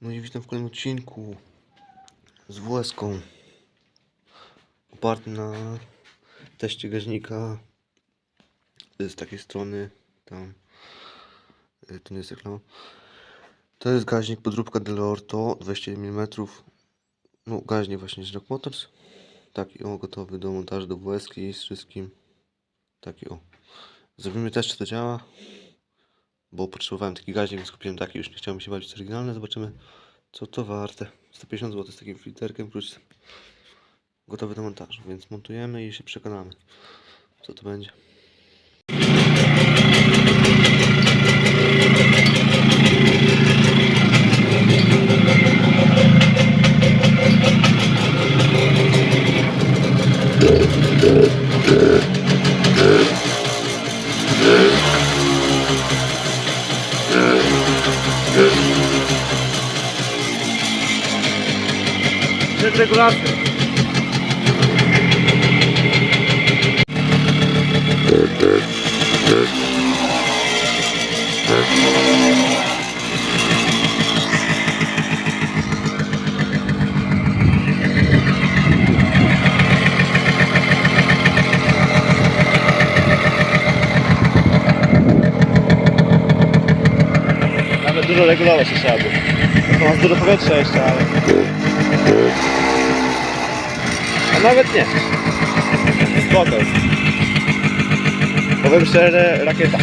No i witam w kolejnym odcinku z WS-ką opartym na teście gaźnika. Z takiej strony tam y, to nie jest reklama. To jest gaźnik podróbka Delorto 21 mm no gaźnik właśnie z Rock Motors. Taki o gotowy do montażu do WS-ki z wszystkim. Taki o. Zrobimy test czy to działa bo potrzebowałem taki gaźnik, więc kupiłem taki, już nie chciałem się bawić oryginalne, zobaczymy co to warte. 150 zł z takim filterkiem plus gotowy do montażu, więc montujemy i się przekonamy co to będzie. Czy... Przed regulacją. Thank dużo regulować się trzeba. To masz dużo powietrza jeszcze, ale... A nawet nie. Spoko. Powiem szczerze, rakieta.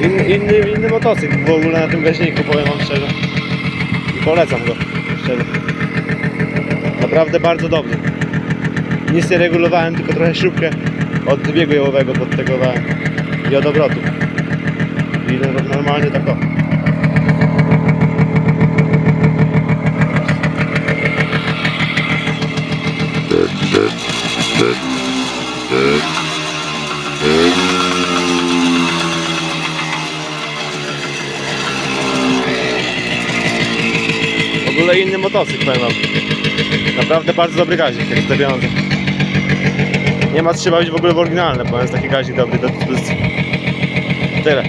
In, inny, inny motocykl w ogóle na tym gaźniku, powiem wam szczerze. I polecam go, szczerze. Naprawdę bardzo dobrze. Nic nie regulowałem, tylko trochę śrubkę od biegu jałowego podtegowałem i od obrotu. I no- normalnie tak o. W ogóle inny motocykl, powiem wam. Naprawdę bardzo dobry gazik, jak pieniądze. Nie ma trzeba być w ogóle w oryginalne, bo jest taki gazik dobry do dyspozycji. Tyle.